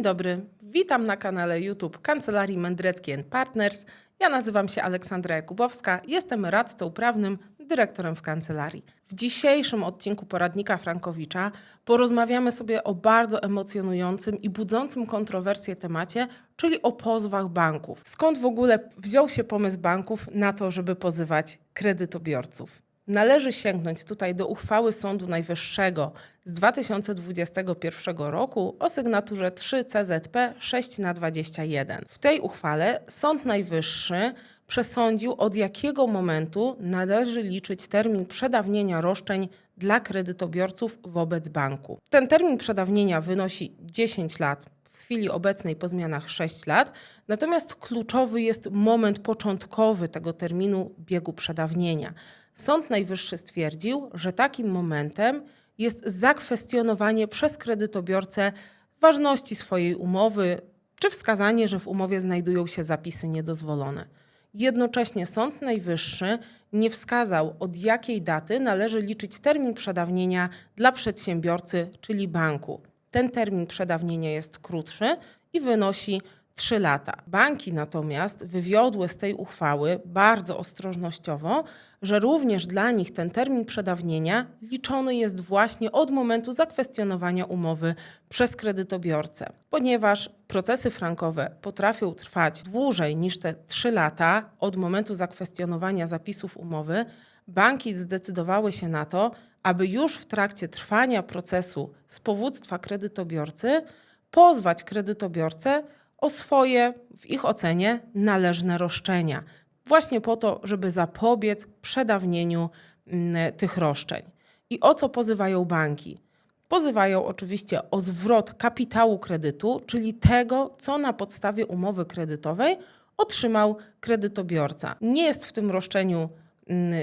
Dzień dobry, witam na kanale YouTube Kancelarii Mędrecki Partners. Ja nazywam się Aleksandra Jakubowska, jestem radcą prawnym, dyrektorem w kancelarii. W dzisiejszym odcinku poradnika Frankowicza porozmawiamy sobie o bardzo emocjonującym i budzącym kontrowersje temacie, czyli o pozwach banków. Skąd w ogóle wziął się pomysł banków na to, żeby pozywać kredytobiorców? Należy sięgnąć tutaj do uchwały Sądu Najwyższego z 2021 roku o sygnaturze 3 CZP 6 na 21. W tej uchwale Sąd Najwyższy przesądził, od jakiego momentu należy liczyć termin przedawnienia roszczeń dla kredytobiorców wobec banku. Ten termin przedawnienia wynosi 10 lat w chwili obecnej po zmianach 6 lat, natomiast kluczowy jest moment początkowy tego terminu biegu przedawnienia. Sąd Najwyższy stwierdził, że takim momentem jest zakwestionowanie przez kredytobiorcę ważności swojej umowy, czy wskazanie, że w umowie znajdują się zapisy niedozwolone. Jednocześnie Sąd Najwyższy nie wskazał, od jakiej daty należy liczyć termin przedawnienia dla przedsiębiorcy, czyli banku. Ten termin przedawnienia jest krótszy i wynosi 3 lata. Banki natomiast wywiodły z tej uchwały bardzo ostrożnościowo, że również dla nich ten termin przedawnienia liczony jest właśnie od momentu zakwestionowania umowy przez kredytobiorcę. Ponieważ procesy frankowe potrafią trwać dłużej niż te 3 lata od momentu zakwestionowania zapisów umowy, banki zdecydowały się na to, aby już w trakcie trwania procesu z powództwa kredytobiorcy pozwać kredytobiorcę o swoje, w ich ocenie, należne roszczenia. Właśnie po to, żeby zapobiec przedawnieniu mm, tych roszczeń. I o co pozywają banki? Pozywają oczywiście o zwrot kapitału kredytu, czyli tego, co na podstawie umowy kredytowej otrzymał kredytobiorca. Nie jest w tym roszczeniu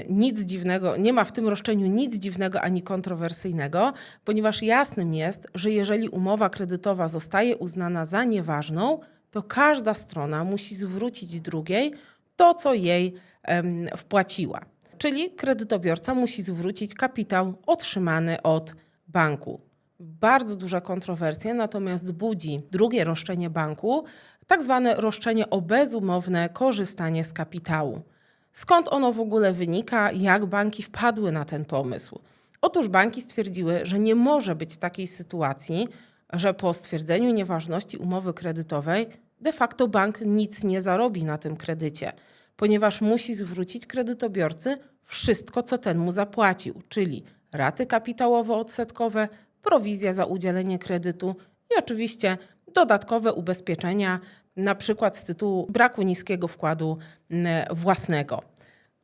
nic dziwnego, nie ma w tym roszczeniu nic dziwnego ani kontrowersyjnego, ponieważ jasnym jest, że jeżeli umowa kredytowa zostaje uznana za nieważną, to każda strona musi zwrócić drugiej to, co jej em, wpłaciła. Czyli kredytobiorca musi zwrócić kapitał otrzymany od banku. Bardzo duża kontrowersja natomiast budzi drugie roszczenie banku, tak zwane roszczenie o bezumowne korzystanie z kapitału. Skąd ono w ogóle wynika, jak banki wpadły na ten pomysł? Otóż banki stwierdziły, że nie może być takiej sytuacji, że po stwierdzeniu nieważności umowy kredytowej de facto bank nic nie zarobi na tym kredycie, ponieważ musi zwrócić kredytobiorcy wszystko, co ten mu zapłacił, czyli raty kapitałowo-odsetkowe, prowizja za udzielenie kredytu i oczywiście dodatkowe ubezpieczenia, na przykład z tytułu braku niskiego wkładu własnego.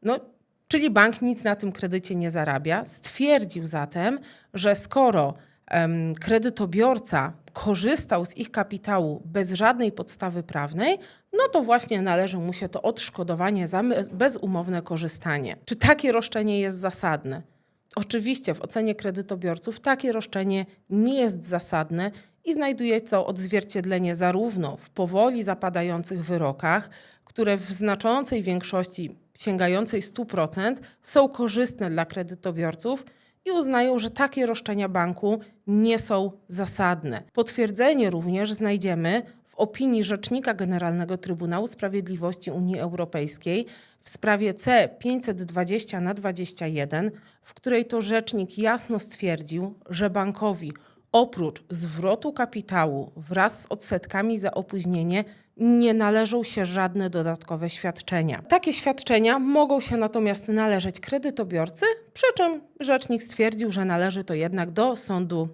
No, czyli bank nic na tym kredycie nie zarabia. Stwierdził zatem, że skoro em, kredytobiorca korzystał z ich kapitału bez żadnej podstawy prawnej, no to właśnie należy mu się to odszkodowanie za bezumowne korzystanie. Czy takie roszczenie jest zasadne? Oczywiście w ocenie kredytobiorców takie roszczenie nie jest zasadne i znajduje to odzwierciedlenie zarówno w powoli zapadających wyrokach, które w znaczącej większości sięgającej 100% są korzystne dla kredytobiorców i uznają, że takie roszczenia banku nie są zasadne. Potwierdzenie również znajdziemy w opinii Rzecznika Generalnego Trybunału Sprawiedliwości Unii Europejskiej w sprawie C 520 na 21, w której to rzecznik jasno stwierdził, że bankowi oprócz zwrotu kapitału wraz z odsetkami za opóźnienie nie należą się żadne dodatkowe świadczenia. Takie świadczenia mogą się natomiast należeć kredytobiorcy, przy czym rzecznik stwierdził, że należy to jednak do sądu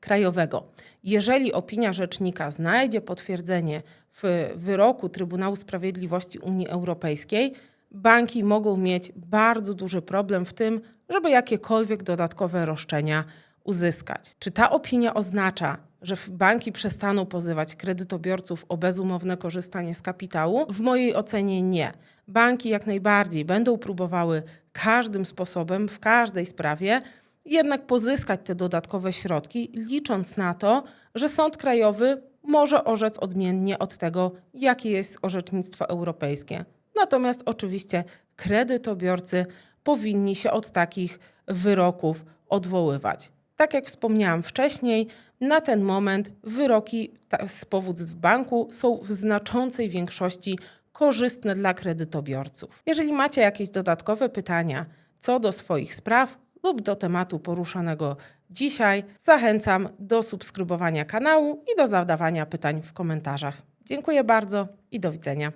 krajowego. Jeżeli opinia rzecznika znajdzie potwierdzenie w wyroku Trybunału Sprawiedliwości Unii Europejskiej, banki mogą mieć bardzo duży problem w tym, żeby jakiekolwiek dodatkowe roszczenia uzyskać. Czy ta opinia oznacza, że banki przestaną pozywać kredytobiorców o bezumowne korzystanie z kapitału? W mojej ocenie nie. Banki jak najbardziej będą próbowały każdym sposobem, w każdej sprawie, jednak pozyskać te dodatkowe środki, licząc na to, że sąd krajowy może orzec odmiennie od tego, jakie jest orzecznictwo europejskie. Natomiast oczywiście kredytobiorcy powinni się od takich wyroków odwoływać. Tak jak wspomniałam wcześniej, na ten moment wyroki z powództw banku są w znaczącej większości korzystne dla kredytobiorców. Jeżeli macie jakieś dodatkowe pytania co do swoich spraw lub do tematu poruszanego dzisiaj, zachęcam do subskrybowania kanału i do zadawania pytań w komentarzach. Dziękuję bardzo i do widzenia.